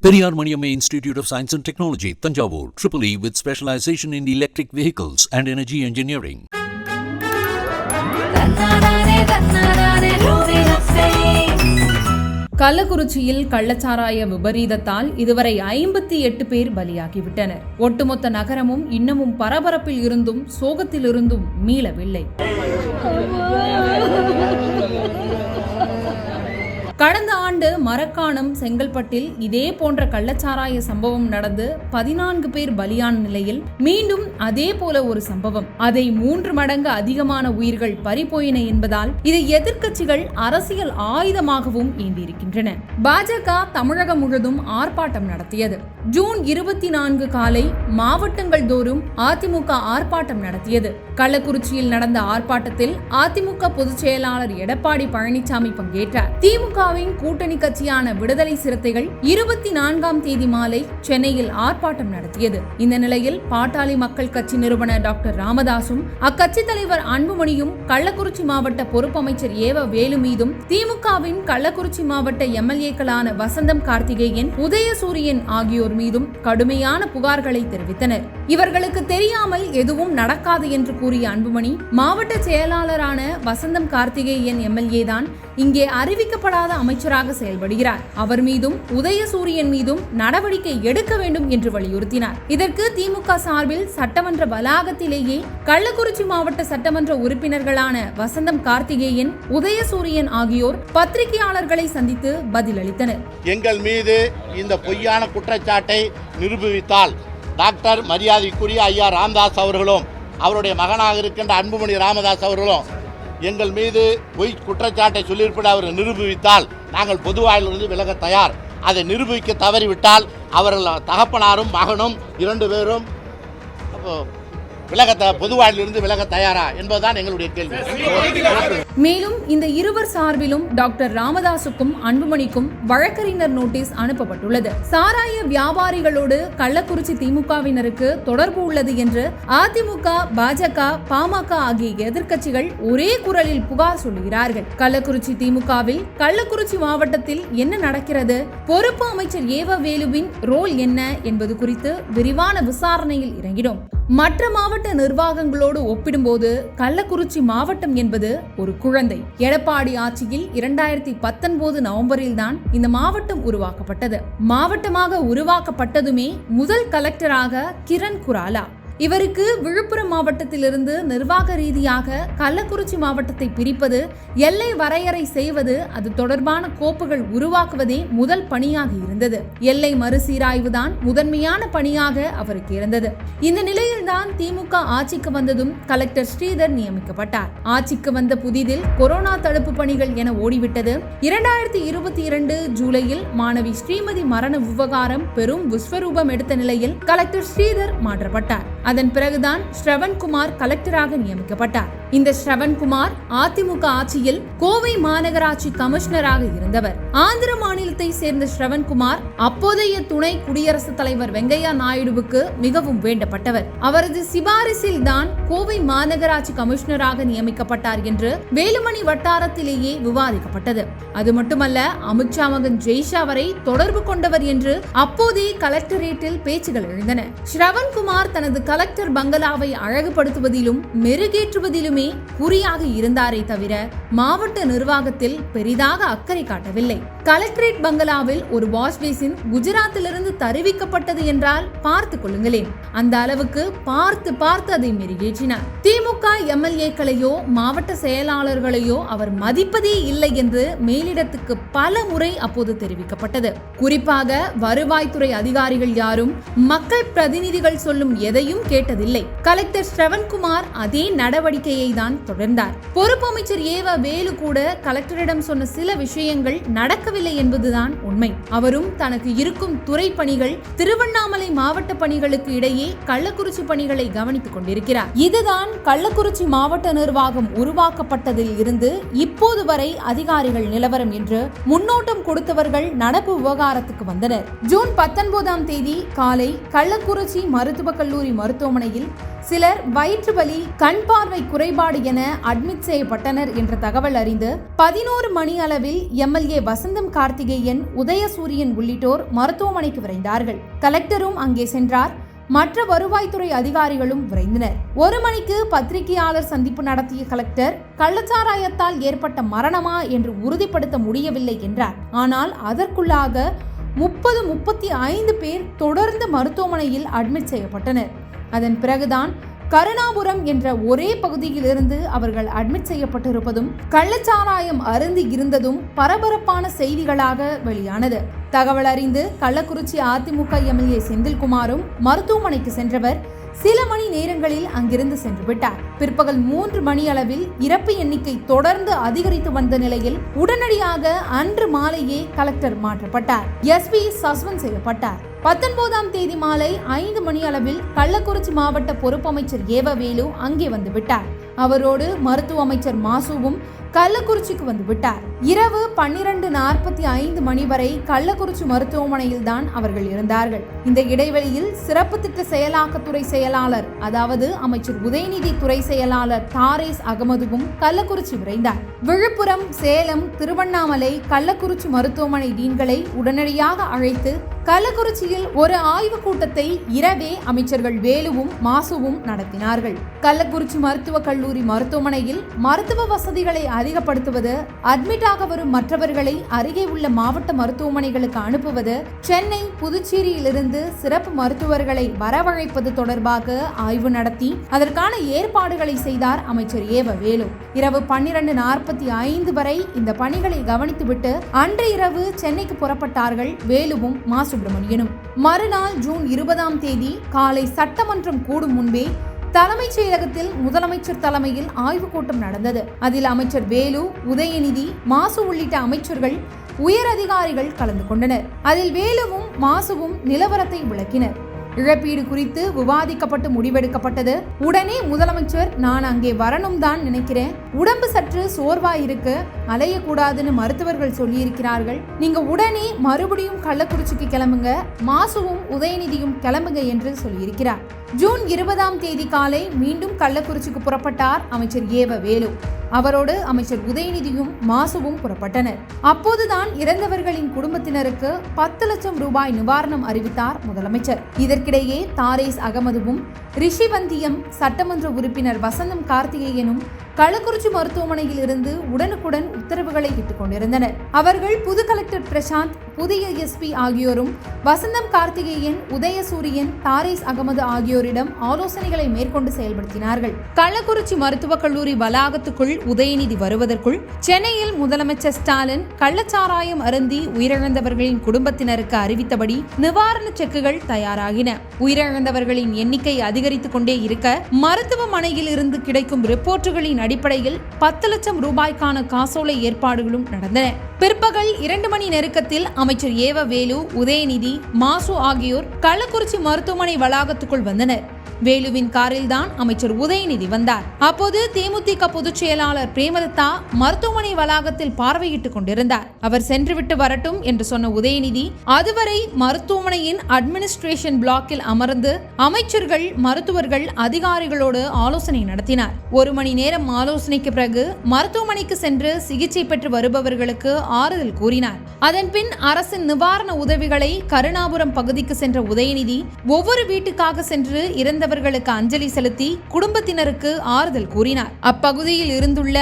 Of Science and Technology, Tanjavur, Triple E with specialization in electric vehicles and energy engineering. தன்னானே தன்னானே லூமினஸே கள்ளக்குறிச்சியில் கள்ளச்சாராய விபரீதத்தால் இதுவரை ஐம்பத்தி எட்டு பேர் பலியாகிவிட்டனர் ஒட்டுமொத்த நகரமும் இன்னமும் பரபரப்பில் இருந்தும் சோகத்திலிருந்தும் மீளவில்லை கடந்த ஆண்டு மரக்காணம் செங்கல்பட்டில் இதே போன்ற கள்ளச்சாராய சம்பவம் நடந்து பதினான்கு பேர் பலியான நிலையில் மீண்டும் அதே போல ஒரு சம்பவம். அதை மூன்று மடங்கு அதிகமான உயிர்கள் பறிபோயின என்பதால் இதை எதிர்க்கட்சிகள் அரசியல் ஆயுதமாகவும் ஏந்தியிருக்கின்றன. பாஜக தமிழகம் முழுதும் ஆர்ப்பாட்டம் நடத்தியது. ஜூன் இருபத்தி நான்கு காலை மாவட்டங்கள் தோறும் அதிமுக ஆர்ப்பாட்டம் நடத்தியது. கள்ளக்குறிச்சியில் நடந்த ஆர்ப்பாட்டத்தில் அதிமுக பொதுச் செயலாளர் எடப்பாடி பழனிசாமி பங்கேற்றார். திமுகவின் கூட்டணி கூட்டணி கட்சியான விடுதலை சிறுத்தைகள் இருபத்தி நான்காம் தேதி மாலை சென்னையில் ஆர்ப்பாட்டம் நடத்தியது. இந்த நிலையில் பாட்டாளி மக்கள் கட்சி நிறுவனர் டாக்டர் ராமதாசும் அக்கட்சி தலைவர் அன்புமணியும் கள்ளக்குறிச்சி மாவட்ட பொறுப்பு அமைச்சர் ஏவ வேலு மீதும் திமுகவின் கள்ளக்குறிச்சி மாவட்ட எம்எல்ஏக்களான வசந்தம் கார்த்திகேயன் உதயசூரியன் ஆகியோர் மீதும் கடுமையான புகார்களை தெரிவித்தனர். இவர்களுக்கு தெரியாமல் எதுவும் நடக்காது என்று கூறிய அன்புமணி மாவட்ட செயலாளரான வசந்தம் கார்த்திகேயன் எம்எல்ஏ தான் இங்கே அறிவிக்கப்படாத அமைச்சராக செயல்படுகிறார். அவர் மீதும் உதயசூரியன் மீதும் நடவடிக்கை எடுக்க வேண்டும் என்று வலியுறுத்தினார். இதற்கு திமுக சார்பில் சட்டமன்ற வளாகத்திலேயே கள்ளக்குறிச்சி மாவட்ட சட்டமன்ற உறுப்பினர்களான வசந்தம் கார்த்திகேயன் உதயசூரியன் ஆகியோர் பத்திரிகையாளர்களை சந்தித்து பதிலளித்தனர். எங்கள் மீது இந்த பொய்யான குற்றச்சாட்டை நிரூபித்தால் டாக்டர் மரியாதைக்குரிய ஐயா ராமதாஸ் அவர்களும் அவருடைய மகனாக இருக்கின்ற அன்புமணி ராமதாஸ் அவர்களும் எங்கள் மீது பொய் குற்றச்சாட்டை சொல்லியிருப்பதை அவர் நிரூபித்தால் நாங்கள் பொதுவாயிலிருந்து விலக தயார். அதை நிரூபிக்க தவறிவிட்டால் அவர்கள் தகப்பனாரும் மகனும் இரண்டு பேரும் அப்போ விலக த விலக தயாரா என்பதுதான் எங்களுடைய கேள்வி. மேலும் இந்த இருவர் சார்பிலும் டாக்டர் ராமதாசுக்கும் அன்புமணிக்கும் வழக்கறிஞர் நோட்டீஸ் அனுப்பப்பட்டுள்ளது. சாராய வியாபாரிகளோடு கள்ளக்குறிச்சி திமுகவினருக்கு தொடர்பு உள்ளது என்று அதிமுக பாஜக பாமக ஆகிய எதிர்க்கட்சிகள் ஒரே குரலில் புகார் சொல்கிறார்கள் கள்ளக்குறிச்சி திமுகவில் கள்ளக்குறிச்சி மாவட்டத்தில் என்ன நடக்கிறது? பொறுப்பு அமைச்சர் ஏவ வேலுவின் ரோல் என்ன என்பது குறித்து விரிவான விசாரணையில் இறங்கினோம். மற்ற மாவட்ட நிர்வாகங்களோடு ஒப்பிடும்போது கள்ளக்குறிச்சி மாவட்டம் என்பது ஒரு குழந்தை. எடப்பாடி ஆட்சியில் இரண்டாயிரத்தி பத்தொன்பது நவம்பரில் தான் இந்த மாவட்டம் உருவாக்கப்பட்டது. மாவட்டமாக உருவாக்கப்பட்டதுமே முதல் கலெக்டராக கிரண் குராலா. இவருக்கு விழுப்புரம் மாவட்டத்திலிருந்து நிர்வாக ரீதியாக கள்ளக்குறிச்சி மாவட்டத்தை பிரிப்பது எல்லை வரையறை செய்வது அது தொடர்பான கோப்புகள் உருவாக்குவதே முதல் பணியாக இருந்தது. எல்லை மறுசீராய்வு தான் முதன்மையான பணியாக அவருக்கு இருந்தது. இந்த நிலையில்தான் திமுக ஆட்சிக்கு வந்ததும் கலெக்டர் ஸ்ரீதர் நியமிக்கப்பட்டார். ஆட்சிக்கு வந்த புதிதில் கொரோனா தடுப்பு பணிகள் என ஓடிவிட்டது. இரண்டாயிரத்தி இருபத்தி இரண்டு ஜூலையில் மாணவி ஸ்ரீமதி மரண விவகாரம் பெரும் விஸ்வரூபம் எடுத்த நிலையில் கலெக்டர் ஸ்ரீதர் மாற்றப்பட்டார். அதன் பிறகுதான் ஸ்ரவன்குமார் கலெக்டராக நியமிக்கப்பட்டார். இந்த ஸ்ரவன்குமார் அதிமுக ஆட்சியில் கோவை மாநகராட்சி கமிஷனராக இருந்தவர். ஆந்திர மாநிலத்தை சேர்ந்த ஸ்ரவன்குமார் அப்போதைய துணை குடியரசுத் தலைவர் வெங்கையா நாயுடுவுக்கு மிகவும் வேண்டப்பட்டவர். அவரது சிபாரிசில் தான் கோவை மாநகராட்சி கமிஷனராக நியமிக்கப்பட்டார் என்று வேலுமணி வட்டாரத்திலேயே விவாதிக்கப்பட்டது. அது மட்டுமல்ல அமித்ஷா மகன் ஜெய்ஷா வரை தொடர்பு கொண்டவர் என்று அப்போதே கலெக்டரேட்டில் பேச்சுகள் எழுந்தன. ஸ்ரவன்குமார் தனது கலெக்டர் பங்களாவை அழகுபடுத்துவதிலும் மெருகேற்றுவதிலும் குறியாக இருந்தாரே தவிர மாவட்ட நிர்வாகத்தில் பெரிதாக அக்கறை காட்டவில்லை. கலெக்டரேட் பங்களாவில் ஒரு வாஷ் பேசின் குஜராத்திலிருந்து தருவிக்கப்பட்டது என்றால் பார்த்து கொள்ளுங்களேன். அந்த அளவுக்கு பார்த்து பார்த்து அதை மெருகேற்றினார். திமுக எம்எல்ஏக்களையோ மாவட்ட செயலாளர்களையோ அவர் மதிப்பதே இல்லை என்று மேலிடத்துக்கு பல முறை அப்போது தெரிவிக்கப்பட்டது. குறிப்பாக வருவாய்த்துறை அதிகாரிகள் யாரும் மக்கள் பிரதிநிதிகள் சொல்லும் எதையும் கேட்டதில்லை. கலெக்டர் ஸ்ரவன்குமார் அதே நடவடிக்கையை தான் தொடர்ந்தார். பொறுப்பு அமைச்சர் ஏவ வேலு கூட கலெக்டரிடம் சொன்ன சில விஷயங்கள் நடக்கவில்லை என்பதுதான் உண்மை. அவரும் தனக்கு இருக்கும் துறை பணிகள் திருவண்ணாமலை மாவட்ட பணிகளுக்கு இடையே கள்ளக்குறிச்சி பணிகளை கவனித்துக் கொண்டிருக்கிறார். இதுதான் கள்ளக்குறிச்சி மாவட்ட நிர்வாகம் உருவாக்கப்பட்டதில் இருந்து இப்போது வரை அதிகாரிகள் நிலவரம் என்று முன்னோட்டம் கொடுத்தவர்கள் நடப்பு விவகாரத்துக்கு வந்தனர். ஜூன் பத்தொன்பதாம் தேதி காலை கள்ளக்குறிச்சி மருத்துவக் கல்லூரி மருத்துவமனையில் சிலர் வயிற்று வலி கண் பார்வை குறைபாடு என அட்மிட் செய்யப்பட்டனர் என்ற தகவல் அறிந்து பதினோரு மணி அளவில் எம்எல்ஏ வசந்த அரவிந்தம் கார்த்திகேயன் உதயசூரியன் உள்ளிட்டோர் மருத்துவமனைக்கு விரைந்தார்கள். கலெக்டரும் அங்கே சென்றார். மற்ற வருவாய்த்துறை அதிகாரிகளும் விரைந்தனர். ஒரு மணிக்கு பத்திரிகையாளர் சந்திப்பு நடத்திய கலெக்டர் கள்ளச்சாராயத்தால் ஏற்பட்ட மரணமா என்று உறுதிப்படுத்த முடியவில்லை என்றார். ஆனால் அதற்குள்ளாக முப்பது முப்பத்தி ஐந்து பேர் தொடர்ந்து மருத்துவமனையில் அட்மிட் செய்யப்பட்டனர். அதன் பிறகுதான் கருணாபுரம் என்ற ஒரே பகுதியிலிருந்து அவர்கள் அட்மிட் செய்யப்பட்டிருப்பதும் கள்ளச்சாராயம் அருந்தி இருந்ததும் பரபரப்பான செய்திகளாக வெளியானது. தகவல் அறிந்து கள்ளக்குறிச்சி அதிமுக எம்எல்ஏ செந்தில்குமாரும் மருத்துவமனைக்கு சென்றவர் சில மணி நேரங்களில் அங்கிருந்து சென்று விட்டார். பிற்பகல் மூன்று மணி அளவில் இறப்பு எண்ணிக்கை தொடர்ந்து அதிகரித்து வந்த நிலையில் உடனடியாக அன்று மாலையே கலெக்டர் மாற்றப்பட்டார். எஸ்பி சஸ்பெண்ட் செய்யப்பட்டார். பத்தொன்பதாம் தேதி மாலை ஐந்து மணி அளவில் கள்ளக்குறிச்சி மாவட்ட பொறுப்பமைச்சர் ஏவவேலு அங்கே வந்து விட்டார். அவரோடு மருத்துவ அமைச்சர் மாசுவும் கள்ளக்குறிச்சிக்கு வந்து விட்டார். இரவு பன்னிரண்டு நாற்பத்தி ஐந்து மணி வரை கள்ளக்குறிச்சி மருத்துவமனையில் தான் அவர்கள் இருந்தார்கள். இந்த இடைவெளியில் சிறப்பு திட்ட செயலாக்கத்துறை செயலாளர் அதாவது அமைச்சர் உதயநிதி துறை செயலாளர் தாரேஸ் அகமதுவும் கள்ளக்குறிச்சி விரைந்தார். விழுப்புரம் சேலம் திருவண்ணாமலை கள்ளக்குறிச்சி மருத்துவமனை டீன்களை உடனடியாக அழைத்து கள்ளக்குறிச்சியில் ஒரு ஆய்வுக் கூட்டத்தை இரவே அமைச்சர்கள் வேலுவும் மாசுவும் நடத்தினார்கள். கள்ளக்குறிச்சி மருத்துவக் கல்லூரி மருத்துவமனையில் மருத்துவ வசதிகளை அதிகப்படுத்துவது அட்மிட்டாக வரும் மற்றவர்களை அருகே உள்ள மாவட்ட மருத்துவமனைகளுக்கு அனுப்புவது சென்னை புதுச்சேரியிலிருந்து சிறப்பு மருத்துவர்களை வரவழைப்பது தொடர்பாக ஆய்வு நடத்தி அதற்கான ஏற்பாடுகளை செய்தார் அமைச்சர் ஏவ வேலு. இரவு பன்னிரண்டு நாற்பத்தி ஐந்து வரை இந்த பணிகளை கவனித்துவிட்டு அன்று இரவு சென்னைக்கு புறப்பட்டார்கள் வேலுவும் மாசு சுப்பிரமணியனும். மறுநாள் ஜூன் இருபதாம் தேதி காலை சட்டமன்றம் கூடும் முன்பே தலைமைச் செயலகத்தில் முதலமைச்சர் தலைமையில் ஆய்வுக் கூட்டம் நடந்தது. அதில் அமைச்சர் வேலு உதயநிதி மாசு உள்ளிட்ட அமைச்சர்கள் உயர் அதிகாரிகள் கலந்து கொண்டனர். அதில் வேலுவும் மாசுவும் நிலவரத்தை விளக்கினர். இழப்பீடு குறித்து விவாதிக்கப்பட்டு முடிவெடுக்கப்பட்டது. உடனே முதலமைச்சர் நான் அங்கே வரணும் தான் நினைக்கிறேன். உடம்பு சற்று சோர்வா இருக்கு அலையக்கூடாதுன்னு மருத்துவர்கள் சொல்லியிருக்கிறார்கள். நீங்க உடனே மறுபடியும் கள்ளக்குறிச்சிக்கு கிளம்புங்க மாசுவும் உதயநிதியும் கிளம்புங்க என்று சொல்லியிருக்கிறார். ஜூன் இருபதாம் தேதி காலை மீண்டும் கள்ளக்குறிச்சிக்கு புறப்பட்டார் அமைச்சர் ஏவ வேலு. அவரோடு அமைச்சர் உதயநிதியும் மாசுவும் புறப்பட்டனர். அப்போதுதான் இறந்தவர்களின் குடும்பத்தினருக்கு பத்து லட்சம் ரூபாய் நிவாரணம் அறிவித்தார் முதலமைச்சர். இதற்கிடையே தாரேஸ் அகமதுவும் ரிஷிவந்தியம் சட்டமன்ற உறுப்பினர் வசந்தம் கார்த்திகேயனும் கள்ளக்குறிச்சி மருத்துவமனையில் இருந்து உடனுக்குடன் உத்தரவுகளை இட்டுக் கொண்டிருந்தனர். அவர்கள் புது கலெக்டர் பிரசாந்த் புதிய எஸ்பி ஆகியோரும் வசந்தம் கார்த்திகேயன் உதயசூரியன் தாரேஸ் அகமது ஆகியோரிடம் ஆலோசனைகளை மேற்கொண்டு செயல்படுத்தினார்கள். கள்ளக்குறிச்சி மருத்துவக் கல்லூரி வளாகத்துக்குள் உதயநிதி வருவதற்குள் சென்னையில் முதலமைச்சர் ஸ்டாலின் கள்ளச்சாராயம் அருந்தி உயிரிழந்தவர்களின் குடும்பத்தினருக்கு அறிவித்தபடி நிவாரண செக்குகள் தயாராகின. உயிரிழந்தவர்களின் எண்ணிக்கை அதிகரித்துக் கொண்டே இருக்க மருத்துவமனையில் இருந்து கிடைக்கும் ரிப்போர்ட்டுகளின் அடிப்படையில் பத்து லட்சம் ரூபாய்க்கான காசோலை ஏற்பாடுகளும் நடந்தன. பிற்பகல் இரண்டு மணி நெருக்கத்தில் அமைச்சர் ஏவ வேலு உதயநிதி மாசு ஆகியோர் கள்ளக்குறிச்சி மருத்துவமனை வளாகத்துக்குள் வந்தனர். வேலுவின் காரில் தான் அமைச்சர் உதயநிதி வந்தார். அப்போது தேமுதிக பொதுச் செயலாளர் பிரேமலதா மருத்துவமனை வளாகத்தில் பார்வையிட்டுக் கொண்டிருந்தார். அவர் சென்றுவிட்டு வரட்டும் என்று சொன்ன உதயநிதி அதுவரை மருத்துவமனையின் அட்மினிஸ்ட்ரேஷன் பிளாக்கில் அமர்ந்து அமைச்சர்கள் மருத்துவர்கள் அதிகாரிகளோடு ஆலோசனை நடத்தினார். ஒரு மணி நேரம் ஆலோசனைக்கு பிறகு மருத்துவமனைக்கு சென்று சிகிச்சை பெற்று வருபவர்களுக்கு ஆறுதல் கூறினார். அதன்பின் அரசின் நிவாரண உதவிகளை கருணாபுரம் பகுதிக்கு சென்ற உதயநிதி ஒவ்வொரு வீட்டுக்காக சென்று இறந்தவர்களுக்கு அஞ்சலி செலுத்தி குடும்பத்தினருக்கு ஆறுதல் கூறினார். அப்பகுதியில் இருந்துள்ள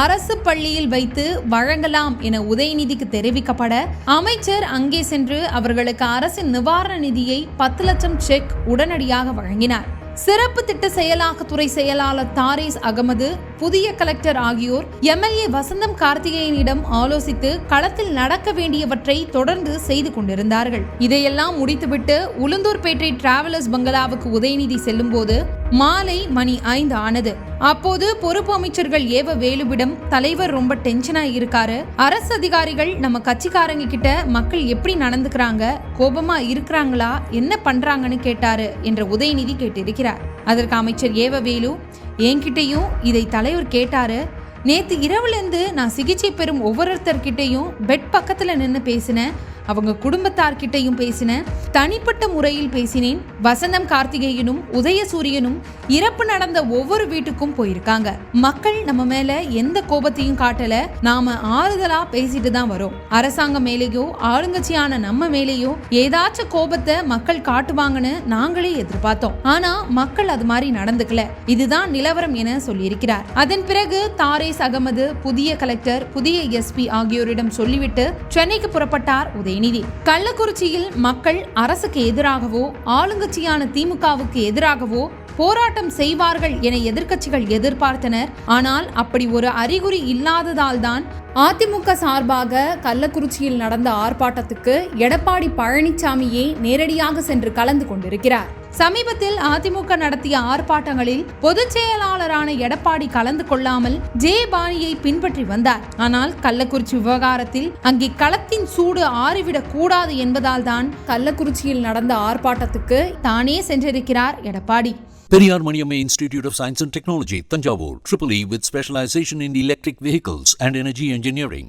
அரசு பள்ளியில் வைத்து வழங்கலாம் என உதயநிதிக்கு தெரிவிக்கப்பட அமைச்சர் அங்கே சென்று அவர்களுக்கு அரசின் நிவாரண நிதியை பத்து லட்சம் செக் உடனடியாக வழங்கினார். சிறப்பு திட்ட செயலாக்கத்துறை செயலாளர் தாரிஸ் அகமது புதிய கலெக்டர் ஆகியோர் எம்எல்ஏ வசந்தம் கார்த்திகேயனிடம் ஆலோசித்து களத்தில் நடக்க வேண்டியவற்றை தொடர்ந்து செய்து கொண்டிருந்தார்கள். இதையெல்லாம் முடித்துவிட்டு உளுந்தூர்பேட்டை டிராவலர்ஸ் பங்களாவுக்கு உதயநிதி செல்லும்போது மாலை மணி ஐந்து ஆனது. அப்போது பொறுப்பு அமைச்சர்கள் ஏவ வேலுவிடம் தலைவர் ரொம்ப டென்ஷனா இருக்காரு. அரசு அதிகாரிகள் நம்ம கட்சிக்காரங்க கிட்ட மக்கள் எப்படி நடந்துக்கிறாங்க? கோபமா இருக்கிறாங்களா? என்ன பண்றாங்கன்னு கேட்டாரு என்ற உதயநிதி கேட்டிருக்கிறார். அதற்கு அமைச்சர் ஏவ வேலு என்கிட்டையும் இதை தலைவர் கேட்டாரு. நேற்று இரவுலேருந்து நான் சிகிச்சை பெறும் ஒவ்வொருத்தர்கிட்டையும் பெட் பக்கத்தில் நின்று பேசினேன். அவங்க குடும்பத்தார்கிட்டையும் பேசினேன் தனிப்பட்ட முறையில் பேசினேன். வசந்தம் கார்த்திகேயனும் உதயசூரியனும் இறப்பு நடந்த ஒவ்வொரு வீட்டுக்கும் போயிருக்காங்க. மக்கள் நம்ம மேல எந்த கோபத்தையும் காட்டல. நாம ஆறுதலா பேசிட்டு தான் வரோம். அரசாங்கம் மேலேயோ ஆளுங்கட்சியான நம்ம மேலேயோ ஏதாச்சும் கோபத்தை மக்கள் காட்டுவாங்கன்னு நாங்களே எதிர்பார்த்தோம். ஆனா மக்கள் அது மாதிரி நடந்துக்கல. இதுதான் நிலவரம் என சொல்லியிருக்கிறார். அதன் பிறகு தாரேஸ் அகமது புதிய கலெக்டர் புதிய எஸ்பி ஆகியோரிடம் சொல்லிவிட்டு சென்னைக்கு புறப்பட்டார் உதயநிதி கள்ளக்குறிச்சியில் மக்கள் அரசுக்கு எதிராகவோ ஆளுங்கட்சியான திமுகவுக்கு எதிராகவோ போராட்டம் செய்வார்கள் என எதிர்க்கட்சிகள் எதிர்பார்த்தனர். ஆனால் அப்படி ஒரு அறிகுறி இல்லாததால் தான் அதிமுக சார்பாக கள்ளக்குறிச்சியில் நடந்த ஆர்ப்பாட்டத்துக்கு எடப்பாடி பழனிசாமியே நேரடியாக சென்று கலந்து கொண்டிருக்கிறார். சமீபத்தில் அதிமுக நடத்திய ஆர்ப்பாட்டங்களில் பொதுச் செயலாளரான எடப்பாடி கலந்து கொள்ளாமல் ஜே பாணியை பின்பற்றி வந்தார். ஆனால் கள்ளக்குறிச்சி விவகாரத்தில் அங்கே களத்தின் சூடு ஆறிவிடக் கூடாது என்பதால் தான் கள்ளக்குறிச்சியில் நடந்த ஆர்ப்பாட்டத்துக்கு தானே சென்றிருக்கிறார் Edappadi. Periyar Maniamma Institute of Science and Technology, Tanjavur, Triple E with specialization in electric vehicles and energy engineering.